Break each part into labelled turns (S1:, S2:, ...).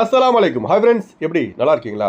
S1: அஸ்லாம் வலைக்கும் hi friends எப்படி? நல்லா இருக்கீங்களா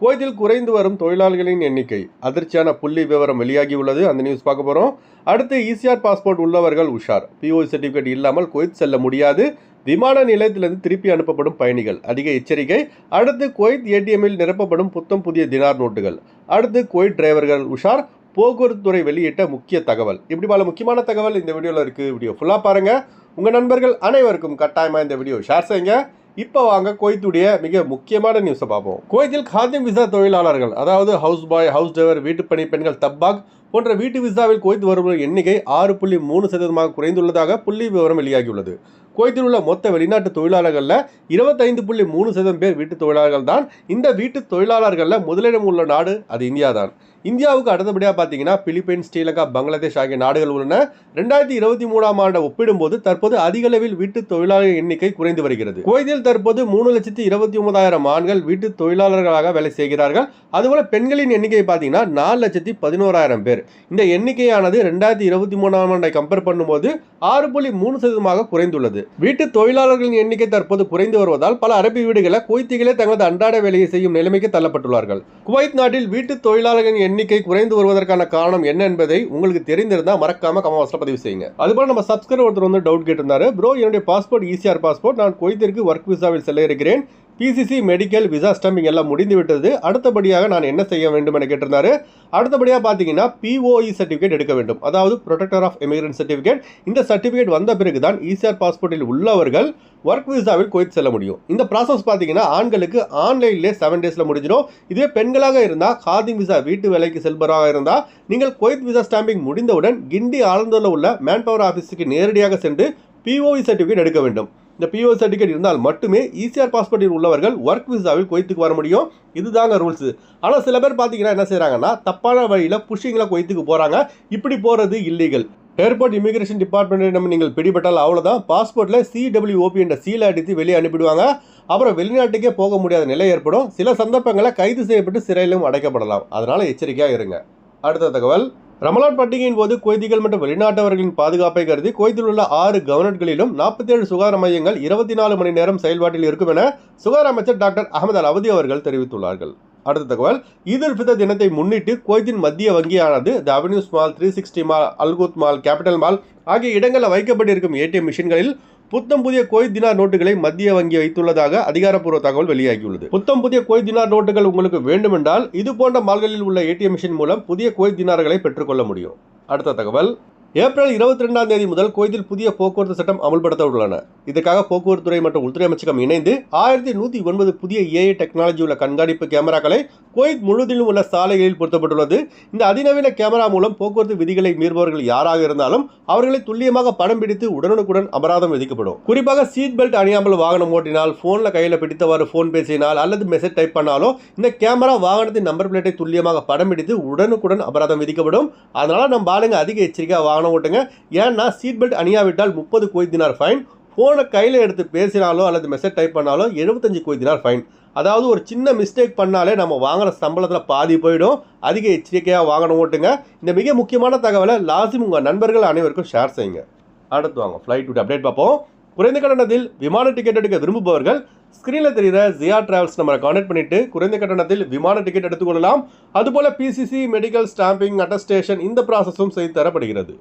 S1: குவைத்தில் குறைந்து வரும் தொழிலாளிகளின் எண்ணிக்கை அதிர்ச்சியான புள்ளி விவரம் வெளியாகி உள்ளது. அந்த நியூஸ் பார்க்க போகிறோம் அடுத்து இசிஆர் பாஸ்போர்ட் உள்ளவர்கள் உஷார். பிஓ சர்டிஃபிகேட் இல்லாமல் குவைத் செல்ல முடியாது. விமான நிலையத்திலிருந்து திருப்பி அனுப்பப்படும் பயணிகள். அதிக எச்சரிக்கை. அடுத்து குவைத் ஏடிஎம்மில் நிரப்பப்படும் புத்தம் புதிய தினார் நோட்டுகள். அடுத்து குவைத் டிரைவர்கள் உஷார். போக்குவரத்து துறை வெளியிட்ட முக்கிய தகவல். இப்படி பல முக்கியமான தகவல் இந்த வீடியோவில் இருக்குது வீடியோ ஃபுல்லாக பாருங்கள் உங்கள் நண்பர்கள் அனைவருக்கும் கட்டாயமாக இந்த வீடியோ ஷேர் செய்யுங்க. இப்போ வாங்க குவைத்துடைய மிக முக்கியமான நியூஸை பார்ப்போம். குவைத்தில் காதிம் விசா தொழிலாளர்கள் அதாவது ஹவுஸ் பாய் ஹவுஸ் டிரைவர் வீட்டுப்பணி பெண்கள் தப்பாக் போன்ற வீட்டு விசாவில் குவைத் வருபவர்கள் எண்ணிக்கை ஆறு புள்ளி மூணு சதவீதமாக குறைந்துள்ளதாக புள்ளி விவரம் வெளியாகியுள்ளது. குவைத்தில் உள்ள மொத்த வெளிநாட்டு தொழிலாளர்களில் இருபத்தைந்து புள்ளி மூணு சதவீதம் பேர் வீட்டு தொழிலாளர்கள் தான். இந்த வீட்டு தொழிலாளர்களில் முதலிடம் உள்ள நாடு அது இந்தியா தான். இந்தியாவுக்கு அடுத்தபடியாக பார்த்தீங்கன்னா பிலிப்பைன்ஸ் ஸ்ரீலங்கா பங்களாதேஷ் ஆகிய நாடுகள் உள்ளன. ரெண்டாயிரத்தி இருபத்தி மூணாம் ஆண்டை ஒப்பிடும்போது தற்போது அதிக அளவில் வீட்டு தொழிலாளர் எண்ணிக்கை குறைந்து வருகிறது. குவைத்தில் தற்போது மூணு லட்சத்தி இருபத்தி ஒன்பதாயிரம் ஆண்கள் வீட்டு தொழிலாளர்களாக வேலை செய்கிறார்கள். அதுபோல பெண்களின் எண்ணிக்கை பார்த்தீங்கன்னா நாலு லட்சத்தி பதினோராயிரம் பேர். இந்த எண்ணிக்கையானது ரெண்டாயிரத்தி இருபத்தி மூணாம் ஆண்டை கம்பேர் பண்ணும்போது ஆறு புள்ளி மூணு சதவீதமாக குறைந்துள்ளது. வீட்டு தொழிலாளர்களின் எண்ணிக்கை தற்போது குறைந்து வருவதால் பல அரபி வீடுகளை குவைத்திகளே தங்களது அன்றாட வேலையை செய்யும் நிலைமைக்கு தள்ளப்பட்டுள்ளார்கள். குவைத் நாட்டில் வீட்டு தொழிலாளர்களின் எண்ணிக்கை குறைந்து வருவதற்கான காரணம் என்ன என்பதை உங்களுக்கு தெரிந்திருந்தால் மறக்காம கமவாசல பதிவு செய்யுங்க. அதுபோல் நம்ம சப்ஸ்கிரைபர் ஒருத்தர் வந்து டவுட் கேட்டிருந்தாரு. ப்ரோ என்னுடைய பாஸ்போர்ட் ஈசிஆர் பாஸ்போர்ட் நான் குவைத்திற்கு ஒர்க் விசாவில் செல்ல இருக்கிறேன். பிசிசி மெடிக்கல் விசா ஸ்டம்பிங் எல்லாம் முடிந்து விட்டது. அடுத்தபடியாக நான் என்ன செய்ய வேண்டும் என கேட்டிருந்தாரு. அடுத்தபடியாக பார்த்தீங்கன்னா பிஓஇ சர்டிஃபிகேட் எடுக்க வேண்டும். அதாவது ப்ரொடெக்டர் ஆஃப் எமிகிரன்ட் சர்டிஃபிகேட் இந்த சர்டிஃபிகேட் வந்த பிறகு தான் ஈசிஆர் பாஸ்போர்ட்டில் உள்ளவர்கள் ஒர்க் விசாவில் குவைத் செல்ல முடியும். இந்த ப்ராசஸ் பார்த்தீங்கன்னா ஆண்களுக்கு ஆன்லைன்லேயே செவன் டேஸில் முடிஞ்சிடும். இதுவே பெண்களாக இருந்தால் காதிங் விசா வீட்டு வேலைக்கு செல்பவராக இருந்தால் நீங்கள் குவைத் விசா ஸ்டாம்பிங் முடிந்தவுடன் கிண்டி ஆழ்ந்தூரில் உள்ள மேன்பவர் ஆஃபீஸுக்கு நேரடியாக சென்று பிஓஇ சர்டிஃபிகேட் எடுக்க வேண்டும். இந்த பிஓ சர்டிஃபிகேட் இருந்தால் மட்டுமே ஈசிஆர் பாஸ்போர்ட்டில் உள்ளவர்கள் ஒர்க் விசாவில் குவைத்துக்கு வர முடியும். இதுதாங்க ரூல்ஸ் ஆனால் சில பேர் பார்த்தீங்கன்னா என்ன செய்கிறாங்கன்னா தப்பான வழியில் புஷிங்கில் குவைத்துக்கு போகிறாங்க இப்படி போகிறது இல்லீகல் ஏர்போர்ட் இமிகிரேஷன் டிபார்ட்மெண்ட் நம்ம நீங்கள் பிடிபட்டால் அவ்வளோதான் பாஸ்போர்ட்டில் சிடபிள்யூஓபி என்ற சீலை அடித்து வெளியே அனுப்பிடுவாங்க. அப்புறம் வெளிநாட்டுக்கே போக முடியாத நிலை ஏற்படும். சில சந்தர்ப்பங்களில் கைது செய்யப்பட்டு சிறையிலும் அடைக்கப்படலாம். அதனால் எச்சரிக்கையாக இருங்க. அடுத்த தகவல். ரமலான் பண்டிகையின் போது குவைதிகள் மற்றும் வெளிநாட்டவர்களின் பாதுகாப்பை கருதி குவைத்தில் உள்ள ஆறு கவர்னர்களிலும் நாற்பத்தி ஏழு சுகாதார மையங்கள் இருபத்தி நாலு மணி நேரம் செயல்பாட்டில் இருக்கும் என சுகாதார அமைச்சர் டாக்டர் அகமது அல் அவதி அவர்கள் தெரிவித்துள்ளார்கள். அடுத்த தகவல் ஈத் உல் ஃபிதர் தினத்தை முன்னிட்டு குவைத்தின் மத்திய வங்கியானது the Avenues mall three sixty mall Al Kout mall Capital mall ஆகிய இடங்களில் வைக்கப்பட்டிருக்கும் ஏடிஎம் மிஷின்களில் புத்தம் புதிய கோய் தினார் நோட்டுகளை மத்திய வங்கி வைத்துள்ளதாக அதிகாரப்பூர்வ தகவல் வெளியாகியுள்ளது. புத்தம் புதிய கோய் தினார் நோட்டுகள் உங்களுக்கு வேண்டுமென்றால் இது போன்ற மால்களில் உள்ள ஏடிஎம் மிஷின் மூலம் புதிய கோய் தினார்களை பெற்றுக்கொள்ள முடியும். அடுத்த தகவல். ஏப்ரல் இருபத்தி ரெண்டாம் தேதி முதல் குவைத்தில் புதிய போக்குவரத்து சட்டம் அமல்படுத்த உள்ளன இதற்காக போக்குவரத்து துறை மற்றும் உள்துறை அமைச்சகம் இணைந்து ஆயிரத்தி நூற்றி ஒன்பது புதிய ஏஐ டெக்னாலஜி உள்ள கண்காணிப்பு கேமராக்களை கோயில் முழுவதிலும் உள்ள சாலைகளில் பொருத்தப்பட்டுள்ளது. இந்த அதிநவீன கேமரா மூலம் போக்குவரத்து விதிகளை மீறுபவர்கள் யாராக இருந்தாலும் அவர்களை துல்லியமாக படம் பிடித்து உடனுக்குடன் அபராதம் விதிக்கப்படும். குறிப்பாக சீட் பெல்ட் அணியாமல் வாகனம் ஓட்டினால் போன்ல கையில் பிடித்தவாறு போன் பேசினால் அல்லது மெசேஜ் டைப் பண்ணாலோ இந்த கேமரா வாகனத்தின் நம்பர் பிளேட்டை துல்லியமாக படம் பிடித்து உடனுக்குடன் அபராதம் விதிக்கப்படும். அதனால நம்ம ஆளுங்க அதிக எச்சரிக்கையாக வாகனம் ஓட்டுங்க. ஏன்னா சீட் பெல்ட் அணியாவிட்டால் முப்பது குவைத்தினார் ஃபைன் ஃபோனை கையில் எடுத்து பேசினாலோ அல்லது மெசேஜ் டைப் பண்ணாலோ எழுபத்தஞ்சு கோய்தினார் ஃபைன் அதாவது ஒரு சின்ன மிஸ்டேக் பண்ணாலே நம்ம வாங்குகிற சம்பளத்தில் பாதி போயிடும். அதிக எச்சரிக்கையாக வாங்கணும் ஓட்டுங்க. இந்த மிக முக்கியமான தகவலை லாசிம் உங்கள் நண்பர்கள் அனைவருக்கும் ஷேர் செய்யுங்க. அடுத்து வாங்க ஃப்ளைட் அப்டேட் பார்ப்போம். குறைந்த கட்டணத்தில் விமான டிக்கெட் எடுக்க விரும்புபவர்கள் ஸ்க்ரீனில் தெரிகிற ஜியா டிராவல்ஸ் நம்பரை கான்டாக்ட் பண்ணிட்டு குறைந்த கட்டணத்தில் விமான டிக்கெட் எடுத்துக்கொள்ளலாம். அதுபோல் பிசிசி மெடிக்கல் ஸ்டாம்பிங் அட்டஸ்டேஷன் இந்த ப்ராசஸும் செய்து தரப்படுகிறது.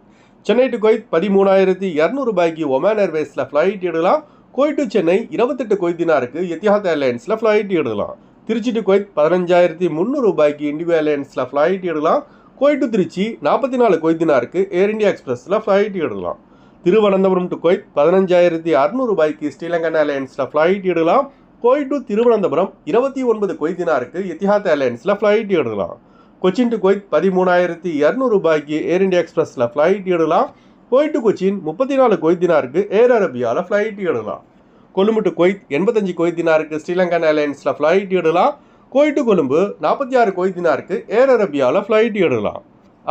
S1: சென்னை டு கொய்த் பதிமூணாயிரத்தி இரநூறு ரூபாய்க்கு ஒமேன் ஏர்வேஸில் ஃப்ளைட் எடுக்கலாம். கோய் டு சென்னை இருபத்தெட்டு கொய்தினாருக்கு எத்தியாத் ஏர்லைன்ஸில் ஃப்ளைட் எடுக்கலாம். திருச்சி டு கொய்த் பதினஞ்சாயிரத்தி முந்நூறு ரூபாய்க்கு இண்டிகோ ஏர்லைன்ஸில் ஃப்ளைட் எடுக்கலாம். கோய் டு திருச்சி நாற்பத்தி நாலு கொய்தினாருக்கு ஏர் இந்தியா எக்ஸ்பிரஸில் ஃப்ளைட் எடுக்கலாம். திருவனந்தபுரம் டு கொய்த் பதினஞ்சாயிரத்தி அறுநூறு ரூபாய்க்கு ஸ்ரீலங்கன் ஏர்லைன்ஸில் ஃப்ளைட் எடுக்கலாம். கோய் டு திருவனந்தபுரம் இருபத்தி ஒன்பது கொய்தினாருக்கு எத்திஹாத் ஏர்லைன்ஸில் ஃப்ளைட் எடுக்கலாம். கொச்சின் டு கொய்த் பதிமூணாயிரத்தி இரநூறு ரூபாய்க்கு ஏர் இந்தியா எக்ஸ்பிரஸில் ஃப்ளைட் எடுக்கலாம். கோய் டு கொச்சின் முப்பத்தி நாலு கொய்தினாருக்கு ஏர் அரபியாவில் ஃப்ளைட் எடுக்கலாம். கொழும்பு டு கொய்த் எண்பத்தஞ்சு கொய்தினாருக்கு ஸ்ரீலங்கன் ஏர்லைன்ஸில் ஃப்ளைட் எடுக்கலாம். கோய் டு கொழும்பு நாற்பத்தி ஆறு கொய்தினாருக்கு ஏர் அரபியாவில் ஃப்ளைட் எடுக்கலாம்.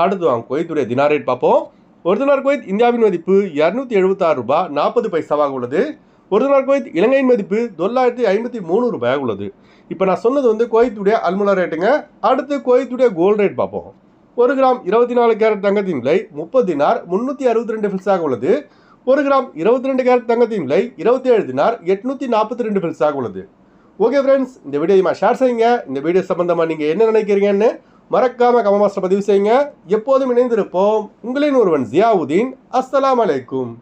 S1: அடுத்து வாங்க கொய்த்துடைய தினார் ரேட் பார்ப்போம். ஒரு டாலர் குவைத் இந்தியாவின் மதிப்பு இரநூத்தி எழுபத்தாறு ரூபாய் நாற்பது பைசாவாக உள்ளது. ஒரு டாலர் குவைத் இலங்கையின் மதிப்பு தொள்ளாயிரத்தி ஐம்பத்தி மூணு ரூபாயாக உள்ளது. இப்போ நான் சொன்னது வந்து குவைத்துடைய அல்முலா ரேட்டுங்க அடுத்து குவைத்துடைய கோல்டு ரேட் பார்ப்போம். ஒரு கிராம் இருபத்தி நாலு கேரட் தங்கத்தின் விலை முப்பது தினார் முந்நூற்றி அறுபத்தி ரெண்டு ஃபில்ஸாக உள்ளது. ஒரு கிராம் இருபத்தி ரெண்டு கேரட் தங்கத்தின் விலை இருபத்தி ஏழு தினார் எட்நூற்றி நாற்பத்தி ரெண்டு ஃபில்ஸாக உள்ளது. ஓகே ஃப்ரெண்ட்ஸ் இந்த வீடியோ ஷேர் செய்யுங்க. இந்த வீடியோ சம்மந்தமாக நீங்கள் என்ன நினைக்கிறீங்கன்னு மறக்காம கமமாஸ்டர் பதிவு செய்யுங்க. எப்போதும் இணைந்திருப்போம். உங்களின் ஒருவன் ஜியாவுதீன். அஸ்ஸலாம் அலைக்கும்.